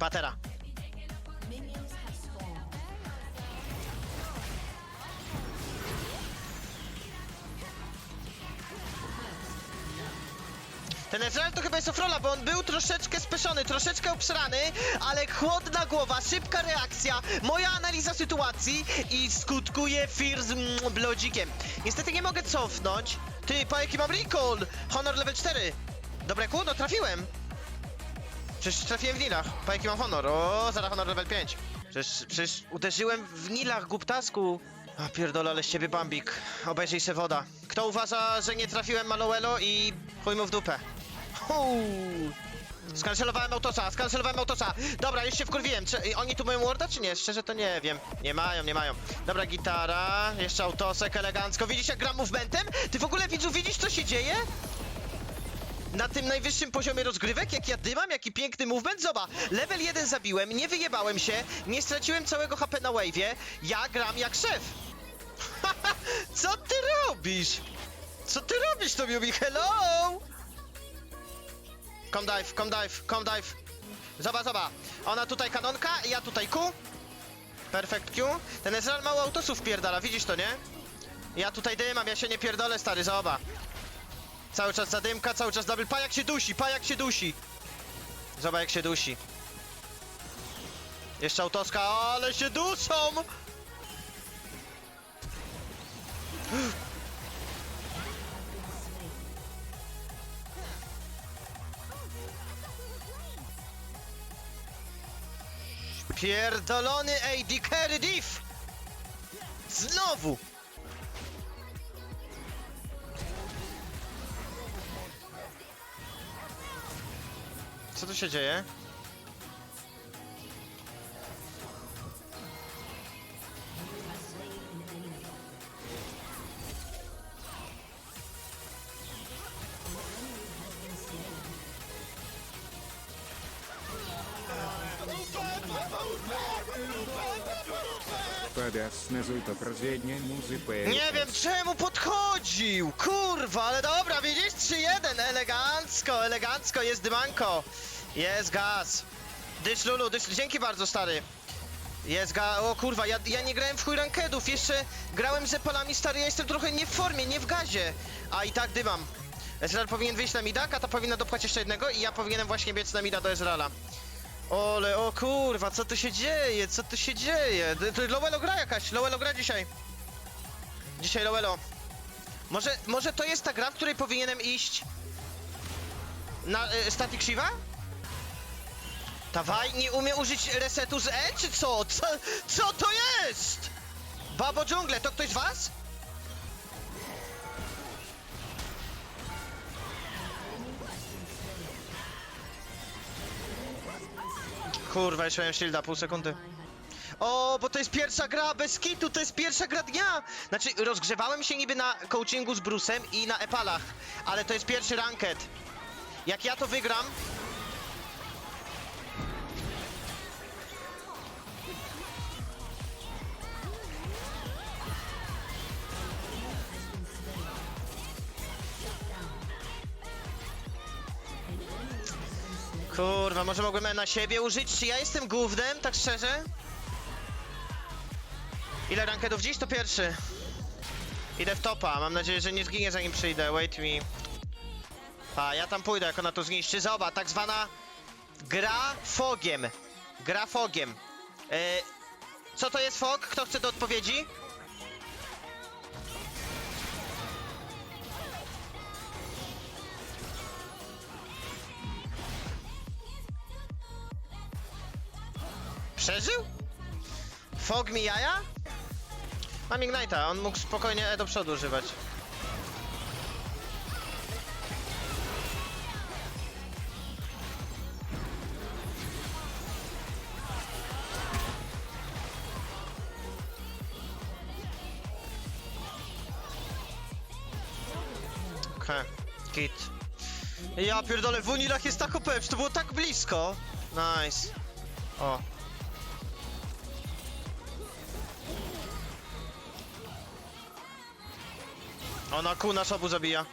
Patera. Ten Ezreal to chyba jest Ofrola, bo on był troszeczkę speszony, troszeczkę obsrany, ale chłodna głowa, szybka reakcja, moja analiza sytuacji i skutkuje Fear z blodzikiem. Niestety nie mogę cofnąć. Ty, pa jaki mam recall! Honor level 4. Dobre no trafiłem. Przecież trafiłem w nilach. Pa jaki mam honor? O, zaraz honor level 5. Przecież, przecież uderzyłem w nilach, głuptasku. A pierdolę, ale z ciebie bambik. Obejrzyj se woda. Kto uważa, że nie trafiłem Maloelo i chuj mu w dupę. Huu. Skancelowałem autosa, skancelowałem autosa. Dobra, już się wkurwiłem. Czy oni tu mają warda, czy nie? Szczerze to nie wiem. Nie mają, nie mają. Dobra, gitara, jeszcze autosek elegancko. Widzisz jak gram movementem? Ty w ogóle widzu widzisz co się dzieje? Na tym najwyższym poziomie rozgrywek, jak ja dymam, jaki piękny movement, zobacz, level 1 zabiłem, nie wyjebałem się, nie straciłem całego HP na wave'ie, ja gram jak szef. Co ty robisz? Co ty robisz, to mi hello? Come dive, come dive, come dive. Zobacz, zobacz. Ona tutaj kanonka, ja tutaj Q. Perfect Q. Ten Ezreal mało autosów pierdala, widzisz to, nie? Ja tutaj dymam, ja się nie pierdolę, stary, zobacz. Cały czas zadymka, cały czas double. Pa jak się dusi, pa jak się dusi. Zobacz jak się dusi. Jeszcze autoska, ale się duszą! Pierdolony AD Carry Diff! Znowu! Co tu się dzieje? Подосны to прозедnie muzykę. Nie wiem czemu podchodził! Kurwa, ale dobra, widzisz? 3-1, elegancko, elegancko, jest dymanko. Jest gaz. Dysz Lulu, dysz, dzięki bardzo stary. Jest ga... O kurwa, ja, ja nie grałem w chuj rankedów, jeszcze grałem z Epalami, stary, ja jestem trochę nie w formie, nie w gazie. A i tak dymam. Ezreal powinien wyjść na mida, Kata powinna dopchać jeszcze jednego i ja powinienem właśnie biec na mida do Ezreala. Ole, o kurwa, co tu się dzieje? Co tu się dzieje? D- Lowelo gra jakaś, Lowelo gra dzisiaj. Dzisiaj Lowelo. Może, może to jest ta gra, w której powinienem iść na y, Static Shiva? Dawaj, nie umie użyć resetu z E, czy co? Co, co to jest? Babo dżungle, to ktoś z was? Kurwa, jeszcze miałem shielda, pół sekundy. O, bo to jest pierwsza gra bez kitu, to jest pierwsza gra dnia! Znaczy, rozgrzewałem się niby na coachingu z Brusem i na Epalach, ale to jest pierwszy ranked. Jak ja to wygram... Kurwa, może mogłem na siebie użyć? Czy ja jestem gównem, tak szczerze? Ile rankedów dziś? To pierwszy. Idę w topa, mam nadzieję, że nie zginie zanim przyjdę, wait me. A, ja tam pójdę, jak ona to zniszczy. Zobacz, tak zwana gra fogiem. Gra fogiem. E, co to jest fog? Kto chce do odpowiedzi? Przeżył? Fog mi jaja? Mam Ignite'a, on mógł spokojnie E do przodu używać. Okej, git. Ja pierdolę, w Unilach jest tak OP, to było tak blisko. Nice. O, Ona kół nasz obu zabija.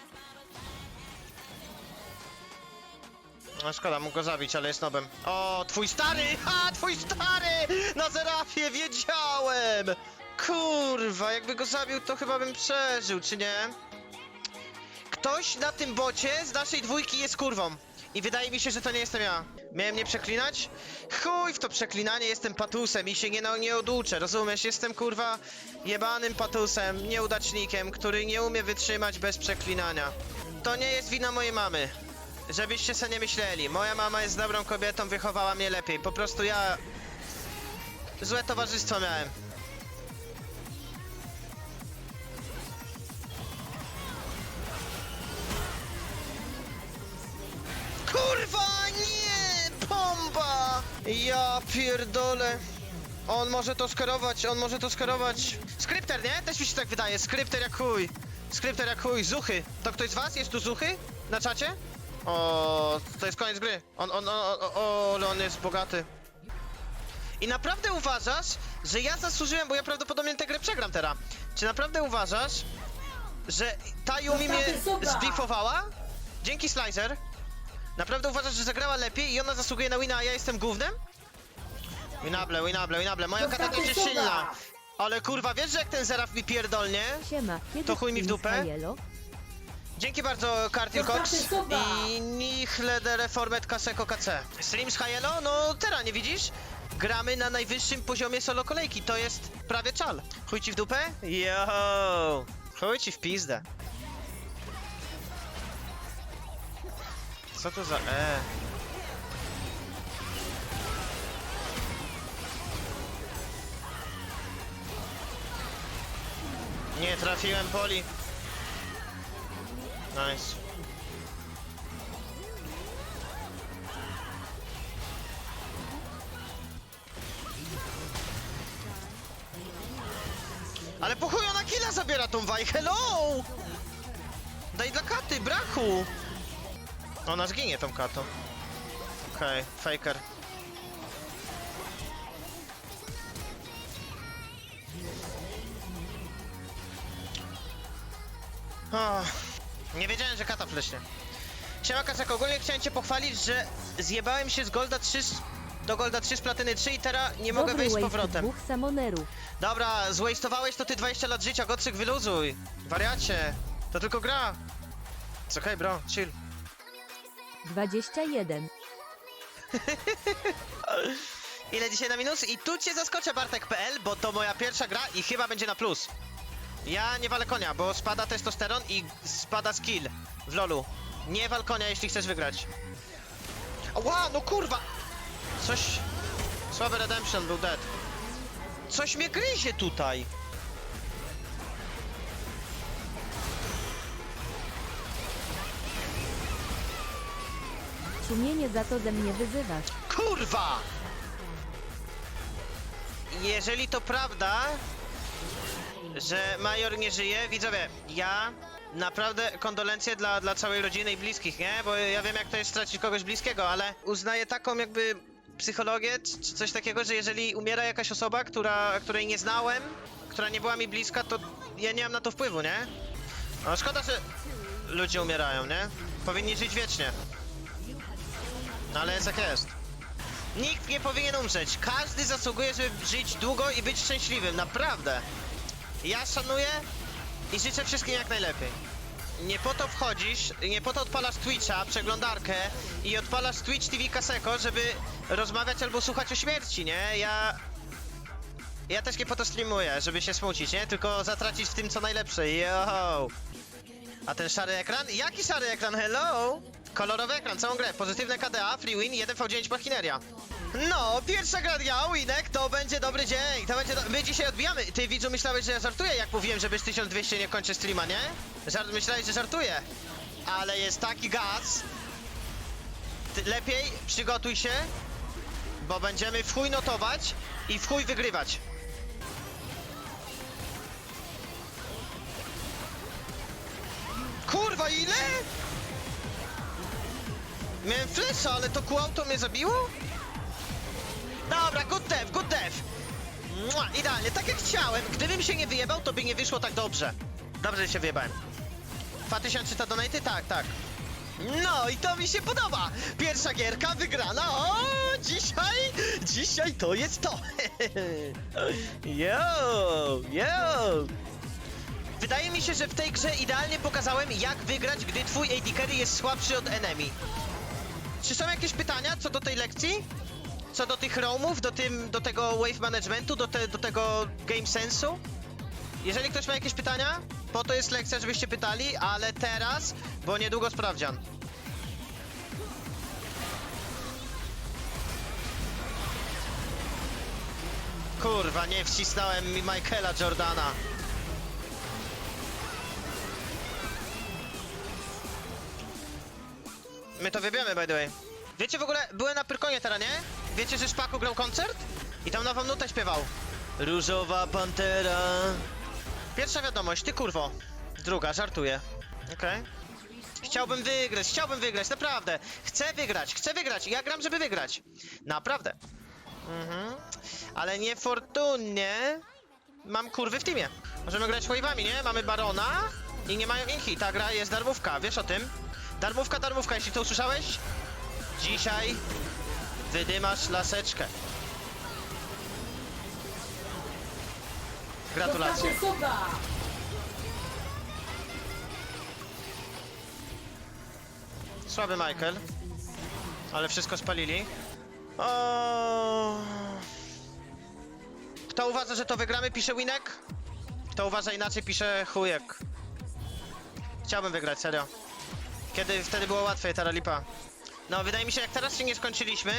No szkoda, mógł go zabić, ale jest nobem. O, twój stary! Ha, twój stary! Na Zerafie, wiedziałem! Kurwa, jakby go zabił, to chyba bym przeżył, czy nie? Ktoś na tym bocie z naszej dwójki jest kurwą. I wydaje mi się, że to nie jestem ja. Miałem nie przeklinać? Chuj w to przeklinanie, jestem patusem i się nie, na- nie oduczę, rozumiesz? Jestem kurwa jebanym patusem, nieudacznikiem, który nie umie wytrzymać bez przeklinania. To nie jest wina mojej mamy. Żebyście se nie myśleli. Moja mama jest dobrą kobietą, wychowała mnie lepiej. Po prostu ja... Złe towarzystwo miałem. Kurwa, nie! Bomba! Ja pierdolę. On może to skierować, on może to skierować. Skrypter, nie? Też mi się tak wydaje. Skrypter jak chuj. Skrypter jak chuj. Zuchy. To ktoś z was? Jest tu Zuchy? Na czacie? O, to jest koniec gry. On, on, on, o, o, ale on jest bogaty. I naprawdę uważasz, że ja zasłużyłem, bo ja prawdopodobnie tę grę przegram teraz. Czy naprawdę uważasz, że ta Yumi mnie zdifowała? Dzięki Slicer. Naprawdę uważasz, że zagrała lepiej i ona zasługuje na wina, a ja jestem gównem? Winable, winable, winable. Moja kata też jest silna. Ale kurwa, wiesz, że jak ten Zeraf mi pierdolnie? Siema, kiedy To chuj mi w dupę? Dzięki bardzo, Cartil Cox i Nichle de Reformet Kaseko KC. Stream z Hayelo? No teraz, nie widzisz? Gramy na najwyższym poziomie solo kolejki, to jest prawie czal. Chuj ci w dupę? Yo! Chuj ci w pizdę. Co to za e? Nie trafiłem poli. Nice. Ale po chuj ona killa zabiera tą waj, hello! Daj dla katy, brachu! Ona zginie tą katą. Okej, faker. Oh, nie wiedziałem, że kata fleśnie. Siema Kasek, ogólnie chciałem cię pochwalić, że zjebałem się z Golda 3 z- do Golda 3 z Platyny 3 i teraz nie mogę Dobry wejść z powrotem. dwóch samonerów. Dobra, zwastowałeś to ty 20 lat życia, Gotrzyk wyluzuj. Wariacie, to tylko gra. It's okej, bro, chill. 21. Ile dzisiaj na minus? I tu cię zaskoczę Bartek.pl, bo to moja pierwsza gra i chyba będzie na plus. Ja nie walę konia, bo spada testosteron i spada skill w lolu. Nie wal konia, jeśli chcesz wygrać. Ła, no kurwa! Coś... Słaby Redemption był dead. Coś mnie gryzie tutaj. Sumienie za to ze mnie wyzywasz. Kurwa! Jeżeli to prawda, że Major nie żyje, widzowie, ja naprawdę kondolencje dla, dla całej rodziny i bliskich, nie? Bo ja wiem jak to jest stracić kogoś bliskiego, ale uznaję taką jakby psychologię, czy coś takiego, że jeżeli umiera jakaś osoba, która, której nie znałem, która nie była mi bliska, to ja nie mam na to wpływu, nie? No szkoda, że ludzie umierają, nie? Powinni żyć wiecznie. No ale jest jak jest. Nikt nie powinien umrzeć. Każdy zasługuje, żeby żyć długo i być szczęśliwym. Naprawdę. Ja szanuję i życzę wszystkim jak najlepiej. Nie po to wchodzisz, nie po to odpalasz Twitcha, przeglądarkę i odpalasz Twitch TV Kaseko, żeby rozmawiać albo słuchać o śmierci, nie? Ja... Ja też nie po to streamuję, żeby się smucić, nie? Tylko zatracić w tym co najlepsze. Yo! A ten szary ekran? Jaki szary ekran? Hello? Kolorowy ekran, całą grę. Pozytywne KDA, free win, 1v9 machineria. No, pierwsza gra dnia, winek, to będzie dobry dzień. To będzie do... My dzisiaj odbijamy. Ty widzu myślałeś, że ja żartuję, jak mówiłem, że bez 1200 nie kończę streama, nie? Żart... Myślałeś, że żartuję. Ale jest taki gaz. Ty lepiej przygotuj się, bo będziemy w chuj notować i w chuj wygrywać. Kurwa, ile? Miałem flesza, ale to kółauto mnie zabiło? Dobra, good dev, good dev. Mua, idealnie, tak jak chciałem. Gdybym się nie wyjebał, to by nie wyszło tak dobrze. Dobrze, się wyjebałem. 2300 donaty? Tak, tak. No i to mi się podoba! Pierwsza gierka wygrana, o dzisiaj, dzisiaj to jest to! yo, yo! Wydaje mi się, że w tej grze idealnie pokazałem, jak wygrać, gdy twój AD carry jest słabszy od enemy. Czy są jakieś pytania co do tej lekcji? Co do tych roamów, do, tym, do tego wave managementu, do, te, do tego game sensu? Jeżeli ktoś ma jakieś pytania, po to jest lekcja, żebyście pytali, ale teraz, bo niedługo sprawdzian. Kurwa, nie wcisnąłem mi Michaela Jordana. My to wybiemy, by the way. Wiecie w ogóle, byłem na Pyrkonie teraz, nie? Wiecie, że Szpaku grał koncert? I tam nową nutę śpiewał. Różowa Pantera. Pierwsza wiadomość, ty kurwo. Druga, żartuję. Okej. Chciałbym wygrać, chciałbym wygrać, naprawdę. Chcę wygrać, chcę wygrać. Ja gram, żeby wygrać. Naprawdę. Mhm. Ale niefortunnie mam kurwy w teamie. Możemy grać wave'ami, nie? Mamy Barona i nie mają inhi. Ta gra jest darmówka, wiesz o tym? Darmówka, darmówka, jeśli to usłyszałeś? Dzisiaj wydymasz laseczkę. Gratulacje. Słaby Michael. Ale wszystko spalili. O... Kto uważa, że to wygramy, pisze Winek. Kto uważa inaczej, pisze chujek. Chciałbym wygrać, serio. Kiedy wtedy było łatwiej, ta lipa. No, wydaje mi się, jak teraz się nie skończyliśmy,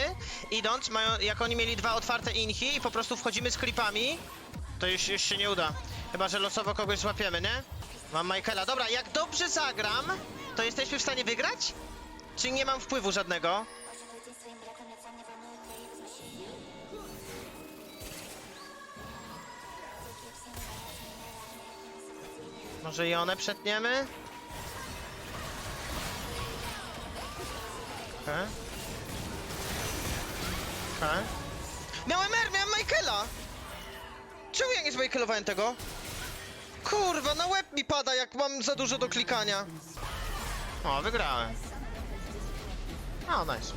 idąc, mają, jak oni mieli dwa otwarte inhi i po prostu wchodzimy z klipami, to już, już się nie uda. Chyba, że losowo kogoś złapiemy, nie? Mam Michaela. Dobra, jak dobrze zagram, to jesteśmy w stanie wygrać? Czy nie mam wpływu żadnego? Może i one przetniemy? Okej. Okej. Miałem R, miałem Michaela! Czemu ja nie zmichaelowałem tego? Kurwa, na łeb mi pada, jak mam za dużo do klikania. O, wygrałem. O, nice.